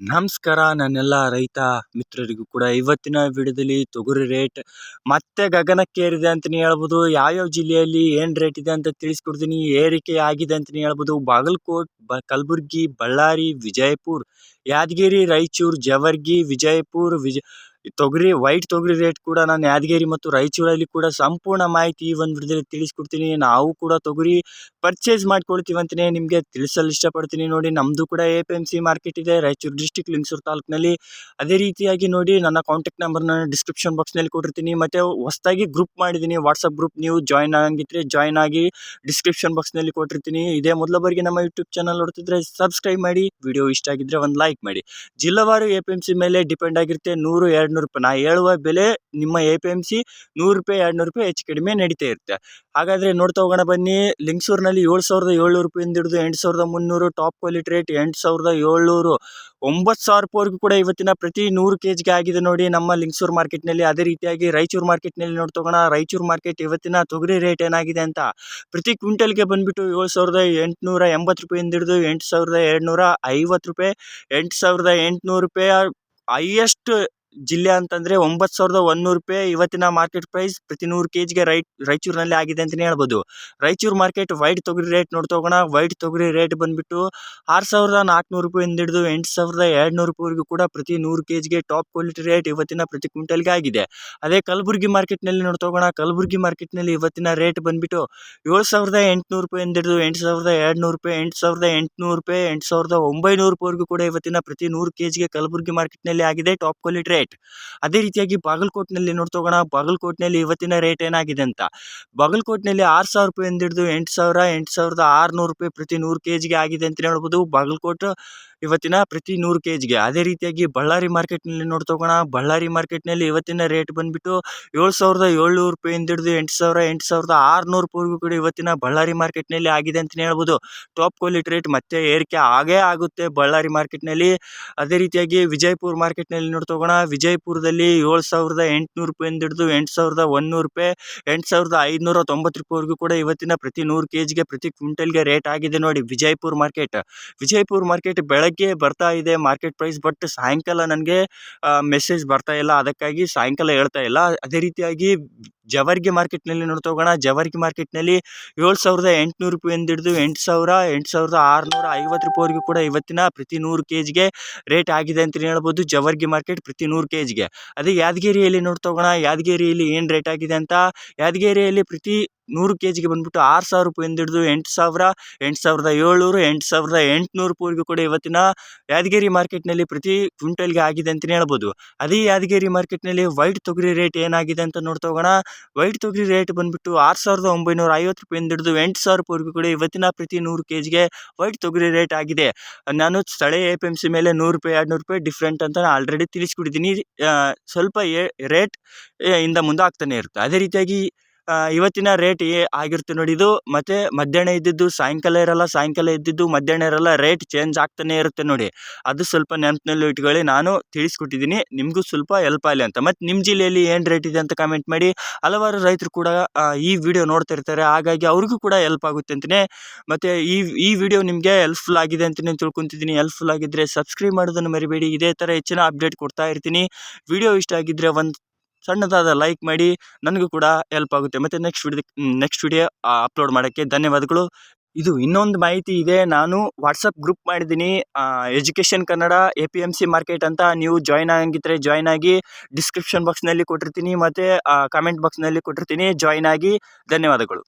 ನಮಸ್ಕಾರ ನನ್ನೆಲ್ಲ ರೈತ ಮಿತ್ರರಿಗೂ ಕೂಡ. ಇವತ್ತಿನ ವಿಡಿಯೋದಲ್ಲಿ ತೊಗರಿ ರೇಟ್ ಮತ್ತೆ ಗಗನಕ್ಕೇರಿದೆ ಅಂತಲೇ ಹೇಳ್ಬೋದು. ಯಾವ್ಯಾವ ಜಿಲ್ಲೆಯಲ್ಲಿ ಏನು ರೇಟ್ ಇದೆ ಅಂತ ತಿಳಿಸ್ಕೊಡ್ತೀನಿ. ಏರಿಕೆ ಆಗಿದೆ ಅಂತಲೇ ಹೇಳ್ಬೋದು. ಬಾಗಲಕೋಟ್, ಬ, ಕಲಬುರ್ಗಿ, ಬಳ್ಳಾರಿ, ವಿಜಯಪುರ, ಯಾದಗಿರಿ, ರಾಯಚೂರು, ಜವರ್ಗಿ, ವಿಜಯಪುರ ವಿಜಯ ತೊಗರಿ ವೈಟ್ ತೊಗರಿ ರೇಟ್ ಕೂಡ ನಾನು ಯಾದಗಿರಿ ಮತ್ತು ರಾಯಚೂರಲ್ಲಿ ಕೂಡ ಸಂಪೂರ್ಣ ಮಾಹಿತಿ ಈ ಒಂದು ವಿಡಿಯೋದಲ್ಲಿ ತಿಳಿಸ್ಕೊಡ್ತೀನಿ. ನಾವು ಕೂಡ ತೊಗರಿ ಪರ್ಚೇಸ್ ಮಾಡ್ಕೊಳ್ತೀವಿ ಅಂತಲೇ ನಿಮಗೆ ತಿಳಿಸಲು ಇಷ್ಟಪಡ್ತೀನಿ ನೋಡಿ. ನಮ್ಮದು ಕೂಡ A P M C market ಇದೆ, ರಾಯಚೂರು ಡಿಸ್ಟಿಕ್ ಲಿಂಗಸೂರು ತಾಲೂಕಿನಲ್ಲಿ. ಅದೇ ರೀತಿಯಾಗಿ ನೋಡಿ, ನನ್ನ ಕಾಂಟ್ಯಾಕ್ಟ್ ನಂಬರ್ನ ಡಿಸ್ಕ್ರಿಪ್ಷನ್ ಬಾಕ್ಸ್ನಲ್ಲಿ ಕೊಟ್ಟಿರ್ತೀನಿ. ಮತ್ತು ಹೊಸದಾಗಿ ಗ್ರೂಪ್ ಮಾಡಿದ್ದೀನಿ ವಾಟ್ಸಪ್ ಗ್ರೂಪ್ ನೀವು ಜಾಯ್ನ್ ಆಗಂಗಿದ್ರೆ ಜಾಯ್ನ್ ಆಗಿ ಡಿಸ್ಕ್ರಿಪ್ಷನ್ ಬಾಕ್ಸ್ನಲ್ಲಿ ಕೊಟ್ಟಿರ್ತೀನಿ. ಇದೇ ಮೊದಲ ಬಾರಿಗೆ ನಮ್ಮ ಯೂಟ್ಯೂಬ್ ಚಾನಲ್ ನೋಡ್ತಿದ್ರೆ ಸಬ್ಸ್ಕ್ರೈಬ್ ಮಾಡಿ ವಿಡಿಯೋ ಇಷ್ಟ ಆಗಿದ್ರೆ ಒಂದು ಲೈಕ್ ಮಾಡಿ. ಜಿಲ್ಲಾವಾರು ಎ ಪಿ ಎಂ ಸಿ ಮೇಲೆ ಡಿಪೆಂಡ್ ಆಗಿರುತ್ತೆ. ನೂರು ಎರಡು ನೂರು ರೂಪಾಯಿ. ನಾ ಹೇಳುವ ಬೆಲೆ ನಿಮ್ಮ ಎ ಪಿ ಎಂ ಸಿ ನೂರು ರೂಪಾಯಿ ಎರಡು ನೂರು ರೂಪಾಯಿ ಹೆಚ್ಚು ಕಡಿಮೆ ನಡೀತಾ ಇರುತ್ತೆ. ಹಾಗಾದರೆ ನೋಡ್ತಾ ಹೋಗೋಣ ಬನ್ನಿ. ಲಿಂಗಸೂರಿನಲ್ಲಿ ಏಳು ಸಾವಿರದ ಏಳ್ನೂರು ರೂಪಾಯಿಂದ ಹಿಡಿದು ಎಂಟು ಸಾವಿರದ ಮುನ್ನೂರು ಟಾಪ್ ಕ್ವಾಲಿಟಿ ರೇಟ್ ಎಂಟು ಸಾವಿರದ ಏಳ್ನೂರು. ಒಂಬತ್ತು ಸಾವಿರ ರೂಪಾಯಿವರೆಗೂ ಕೂಡ ಇವತ್ತಿನ ಪ್ರತಿ ನೂರು ಕೆ ಜಿಗೆ ಆಗಿದೆ ನೋಡಿ ನಮ್ಮ ಲಿಂಗಸೂರು ಮಾರ್ಕೆಟ್ನಲ್ಲಿ ಅದೇ ರೀತಿಯಾಗಿ ರಾಯಚೂರು ಮಾರ್ಕೆಟ್ನಲ್ಲಿ ನೋಡ್ತಾ ಹೋಗೋಣ. ರಾಯಚೂರು ಮಾರ್ಕೆಟ್ ಇವತ್ತಿನ ತೊಗರಿ ರೇಟ್ ಏನಾಗಿದೆ ಅಂತ. ಪ್ರತಿ ಕ್ವಿಂಟಲ್ಗೆ ಬಂದುಬಿಟ್ಟು ಏಳು ಸಾವಿರದ ಎಂಟುನೂರ ಎಂಬತ್ತು ರೂಪಾಯಿಂದ ಹಿಡಿದು ಎಂಟು ಸಾವಿರದ ಎರಡುನೂರ ಐವತ್ತು ರೂಪಾಯಿ, ಎಂಟು ಸಾವಿರದ ಎಂಟುನೂರು ರೂಪಾಯಿ ಹೈಯೆಸ್ಟ್ ಜಿಲ್ಲೆ ಅಂತಂದರೆ ಒಂಬತ್ತು ಸಾವಿರದ ಒಂದುನೂರು ರೂಪಾಯಿ ಇವತ್ತಿನ ಮಾರ್ಕೆಟ್ ಪ್ರೈಸ್ ಪ್ರತಿ ನೂರು ಕೆ ಜಿಗೆ ರೈಟ್, ರಾಯಚೂರಿನಲ್ಲಿ ಆಗಿದೆ ಅಂತಲೇ ಹೇಳ್ಬೋದು. ರಾಯಚೂರು ಮಾರ್ಕೆಟ್ ವೈಟ್ ತೊಗರಿ ರೇಟ್ ನೋಡ್ತೋಗೋಣ ವೈಟ್ ತೊಗರಿ ರೇಟ್ ಬಂದುಬಿಟ್ಟು ಆರು ಸಾವಿರದ ನಾಲ್ಕುನೂರು ರೂಪಾಯಿಂದ ಹಿಡಿದು ಎಂಟು ಸಾವಿರದ ಎರಡುನೂರು ರೂಪಾಯಿವರೆಗೂ ಕೂಡ ಪ್ರತಿ ನೂರು ಕೆ ಜಿಗೆ ಟಾಪ್ ಕ್ವಾಲಿಟಿ ರೇಟ್ ಇವತ್ತಿನ ಪ್ರತಿ ಕ್ವಿಂಟಲ್ಗೆ ಆಗಿದೆ. ಅದೇ ಕಲಬುರಗಿ ಮಾರ್ಕೆಟ್ನಲ್ಲಿ ನೋಡ್ತಾ ಹೋಗೋಣ. ಕಲಬುರಗಿ ಮಾರ್ಕೆಟ್ನಲ್ಲಿ ಇವತ್ತಿನ ರೇಟ್ ಬಂದುಬಿಟ್ಟು ಏಳು ಸಾವಿರದ ಎಂಟುನೂರು ರೂಪಾಯಿಂದ ಹಿಡಿದು ಎಂಟು ಸಾವಿರದ ಎರಡುನೂರು ರೂಪಾಯಿ, ಎಂಟು ಸಾವಿರದ ಎಂಟುನೂರು ರೂಪಾಯಿ, ಎಂಟು ಸಾವಿರದ ಒಂಬೈನೂರು ರೂಪಾಯಿವರೆಗೂ ಕೂಡ ಇವತ್ತಿನ ಪ್ರತಿ ನೂರು ಕೆ ಜಿಗೆ ಕಲಬುರಗಿ ಮಾರ್ಕೆಟ್ನಲ್ಲಿ ಆಗಿದೆ ಟಾಪ್ ಕ್ವಾಲಿಟಿ ರೇಟ್ ಅದೇ ರೀತಿಯಾಗಿ ಬಾಗಲಕೋಟ್ನಲ್ಲಿ ನೋಡ್ತೋಗೋಣ ಬಾಗಲಕೋಟ್ನಲ್ಲಿ ಇವತ್ತಿನ ರೇಟ್ ಏನಾಗಿದೆ ಅಂತ. ಬಾಗಲಕೋಟ್ನಲ್ಲಿ ಆರು ಸಾವಿರ ರೂಪಾಯಿಂದ ಹಿಡಿದು ಎಂಟು ಸಾವಿರ, ಎಂಟು ಸಾವಿರದ ಆರುನೂರು ರೂಪಾಯಿ ಪ್ರತಿ ನೂರು ಕೆ ಜಿಗೆ ಆಗಿದೆ ಅಂತಲೇ ಹೇಳ್ಬೋದು. ಬಾಗಲಕೋಟೆ ಇವತ್ತಿನ ಪ್ರತಿ ನೂರು ಕೆ ಜಿಗೆ ಅದೇ ರೀತಿಯಾಗಿ ಬಳ್ಳಾರಿ ಮಾರ್ಕೆಟ್ನಲ್ಲಿ ನೋಡ್ತಾ ಹೋಗೋಣ ಬಳ್ಳಾರಿ ಮಾರ್ಕೆಟ್ನಲ್ಲಿ ಇವತ್ತಿನ ರೇಟ್ ಬಂದುಬಿಟ್ಟು ಏಳು ಸಾವಿರದ ಏಳ್ನೂರು ರೂಪಾಯಿಂದ ಹಿಡಿದು ಎಂಟು ಸಾವಿರ, ಎಂಟು ಸಾವಿರದ ಆರುನೂರು ರೂಪಾಯಿಗೂ ಕೂಡ ಇವತ್ತಿನ ಬಳ್ಳಾರಿ ಮಾರ್ಕೆಟ್ನಲ್ಲಿ ಆಗಿದೆ ಅಂತಲೇ ಹೇಳ್ಬೋದು. ಟಾಪ್ ಕ್ವಾಲಿಟಿ ರೇಟ್ ಮತ್ತೆ ಏರಿಕೆ ಆಗೇ ಆಗುತ್ತೆ ಬಳ್ಳಾರಿ ಮಾರ್ಕೆಟ್ನಲ್ಲಿ. ಅದೇ ರೀತಿಯಾಗಿ ವಿಜಯಪುರ ಮಾರ್ಕೆಟ್ನಲ್ಲಿ ನೋಡ್ತಾ ಹೋಗೋಣ ವಿಜಯಪುರದಲ್ಲಿ ಏಳು ಸಾವಿರದ ಎಂಟುನೂರು ರೂಪಾಯಿಂದ ಹಿಡಿದು ಎಂಟು ಸಾವಿರದ ಒಂದುನೂರು ರೂಪಾಯಿ, ಎಂಟು ಸಾವಿರದ ಐದುನೂರ ತೊಂಬತ್ತು ರೂಪಾಯಿವರೆಗೂ ಕೂಡ ಇವತ್ತಿನ ಪ್ರತಿ ನೂರು ಕೆ ಜಿಗೆ ಪ್ರತಿ ಕ್ವಿಂಟಲ್ಗೆ ರೇಟ್ ಆಗಿದೆ ನೋಡಿ ವಿಜಯಪುರ ಮಾರ್ಕೆಟ್. ವಿಜಯಪುರ ಮಾರ್ಕೆಟ್ ಬೆಳಗ್ಗೆ ಬರ್ತಾ ಇದೆ ಮಾರ್ಕೆಟ್ ಪ್ರೈಸ್, ಬಟ್ ಸಾಯಂಕಾಲ ನನಗೆ ಮೆಸೇಜ್ ಬರ್ತಾ ಇಲ್ಲ. ಅದಕ್ಕಾಗಿ ಸಾಯಂಕಾಲ ಹೇಳ್ತಾ ಇಲ್ಲ. ಅದೇ ರೀತಿಯಾಗಿ ಜವರ್ಗಿ ಮಾರ್ಕೆಟ್ನಲ್ಲಿ ನೋಡ್ತಾ ಹೋಗೋಣ. ಜವರ್ಗಿ ಮಾರ್ಕೆಟ್ನಲ್ಲಿ ಏಳು ಸಾವಿರದ ಎಂಟುನೂರು ರೂಪಾಯಿಂದ ಹಿಡಿದು ಎಂಟು ಸಾವಿರ ಎಂಟು ಸಾವಿರದ ಆರುನೂರ ಐವತ್ತು ರೂಪಾಯಿವರೆಗೂ ಕೂಡ ಇವತ್ತಿನ ಪ್ರತಿ ನೂರು ಕೆ ಜಿಗೆ ರೇಟ್ ಆಗಿದೆ ಅಂತಲೇ ಹೇಳ್ಬೋದು. ಜವರ್ಗಿ ಮಾರ್ಕೆಟ್ ಪ್ರತಿ ನೂರು ಕೆ ಜಿಗೆ ಅದೇ ಯಾದಗಿರಿಯಲ್ಲಿ ನೋಡ್ತಾ ಹೋಗೋಣ. ಯಾದಗಿರಿಯಲ್ಲಿ ಏನು ರೇಟ್ ಆಗಿದೆ ಅಂತ. ಯಾದಗಿರಿಯಲ್ಲಿ ಪ್ರತಿ ನೂರು ಕೆ ಜಿಗೆ ಬಂದುಬಿಟ್ಟು ಆರು ಸಾವಿರ ರೂಪಾಯಿಂದ ಹಿಡಿದು ಎಂಟು ಸಾವಿರ ಎಂಟು ಸಾವಿರದ ಏಳ್ನೂರು ಎಂಟು ಸಾವಿರದ ಎಂಟುನೂರು ರೂಪಾಯಿವರೆಗೂ ಕೂಡ ಇವತ್ತಿನ ಯಾದಗಿರಿ ಮಾರ್ಕೆಟ್ನಲ್ಲಿ ಪ್ರತಿ ಕ್ವಿಂಟಲ್ಗೆ ಆಗಿದೆ ಅಂತಲೇ ಹೇಳ್ಬೋದು. ಅದೇ ಯಾದಗಿರಿ ಮಾರ್ಕೆಟ್ನಲ್ಲಿ ವೈಟ್ ತೊಗರಿ ರೇಟ್ ಏನಾಗಿದೆ ಅಂತ ನೋಡ್ತಾ ಹೋಗೋಣ. ವೈಟ್ ತೊಗರಿ ರೇಟ್ ಬಂದುಬಿಟ್ಟು ಆರು ಸಾವಿರದ ಒಂಬೈನೂರ ಐವತ್ತು ರೂಪಾಯಿಂದ ಹಿಡಿದು ಎಂಟು ಸಾವಿರ ರೂಪಾಯಿವರೆಗೂ ಕೂಡ ಇವತ್ತಿನ ಪ್ರತಿ ನೂರು ಕೆ ಜಿಗೆ ವೈಟ್ ತೊಗರಿ ರೇಟ್ ಆಗಿದೆ. ನಾನು ಸ್ಥಳೀಯ ಎ ಪಿ ಎಂ ಸಿ ಮೇಲೆ ನೂರು ರೂಪಾಯಿ, ಎರಡು ನೂರು ರೂಪಾಯಿ ಡಿಫ್ರೆಂಟ್ ಅಂತ ಆಲ್ರೆಡಿ ತಿಳಿಸ್ಕೊಟ್ಟಿದ್ದೀನಿ. ಸ್ವಲ್ಪ ಏ ರೇಟ್ ಇಂದ ಮುಂದೆ ಆಗ್ತಾನೆ ಇರುತ್ತೆ. ಅದೇ ರೀತಿಯಾಗಿ ಇವತ್ತಿನ ರೇಟ್ ಏ ಆಗಿರುತ್ತೆ ನೋಡಿ ಇದು. ಮತ್ತು ಮಧ್ಯಾಹ್ನ ಇದ್ದಿದ್ದು ಸಾಯಂಕಾಲ ಇರಲ್ಲ, ಸಾಯಂಕಾಲ ಇದ್ದಿದ್ದು ಮಧ್ಯಾಹ್ನ ಇರಲ್ಲ ರೇಟ್ ಚೇಂಜ್ ಆಗ್ತಾನೆ ಇರುತ್ತೆ ನೋಡಿ. ಅದು ಸ್ವಲ್ಪ ನೆನಪಿನಲ್ಲಿ ಇಟ್ಕೊಳ್ಳಿ, ನಾನು ತಿಳಿಸ್ಕೊಟ್ಟಿದ್ದೀನಿ. ನಿಮಗೂ ಸ್ವಲ್ಪ ಹೆಲ್ಪ್ ಆಗಲಿ ಅಂತ. ಮತ್ತು ನಿಮ್ಮ ಜಿಲ್ಲೆಯಲ್ಲಿ ಏನು ರೇಟ್ ಇದೆ ಅಂತ ಕಮೆಂಟ್ ಮಾಡಿ. ಹಲವಾರು ರೈತರು ಕೂಡ ಈ ವಿಡಿಯೋ ನೋಡ್ತಾ ಇರ್ತಾರೆ. ಹಾಗಾಗಿ ಅವ್ರಿಗೂ ಕೂಡ ಹೆಲ್ಪ್ ಆಗುತ್ತೆ ಅಂತಲೇ ಮತ್ತು ಈ ಈ ವಿಡಿಯೋ ನಿಮಗೆ ಹೆಲ್ಪ್ಫುಲ್ ಆಗಿದೆ ಅಂತಲೇ ತಿಳ್ಕೊತಿದ್ದೀನಿ. ಹೆಲ್ಪ್ಫುಲ್ ಆಗಿದ್ದರೆ ಸಬ್ಸ್ಕ್ರೈಬ್ ಮಾಡೋದನ್ನು ಮರಿಬೇಡಿ. ಇದೇ ಥರ ಹೆಚ್ಚಿನ ಅಪ್ಡೇಟ್ ಕೊಡ್ತಾ ಇರ್ತೀನಿ. ವಿಡಿಯೋ ಇಷ್ಟ ಆಗಿದ್ದರೆ ಒಂದು ಸಣ್ಣದಾದ ಲೈಕ್ ಮಾಡಿ ನನಗೂ ಕೂಡ ಹೆಲ್ಪ್ ಆಗುತ್ತೆ. ಮತ್ತು next video next video upload ಮಾಡೋಕ್ಕೆ ಧನ್ಯವಾದಗಳು. ಇದು ಇನ್ನೊಂದು ಮಾಹಿತಿ ಇದೆ. ನಾನು ವಾಟ್ಸಪ್ ಗ್ರೂಪ್ ಮಾಡಿದ್ದೀನಿ. Education Kannada A P M C market ಅಂತ ನೀವು ಜಾಯ್ನ್ ಆಗಿದ್ದರೆ ಜಾಯ್ನ್ ಆಗಿ ಡಿಸ್ಕ್ರಿಪ್ಷನ್ ಬಾಕ್ಸ್ನಲ್ಲಿ ಕೊಟ್ಟಿರ್ತೀನಿ. ಮತ್ತು ಕಮೆಂಟ್ ಬಾಕ್ಸ್ನಲ್ಲಿ ಕೊಟ್ಟಿರ್ತೀನಿ. ಜಾಯ್ನ್ ಆಗಿ. ಧನ್ಯವಾದಗಳು.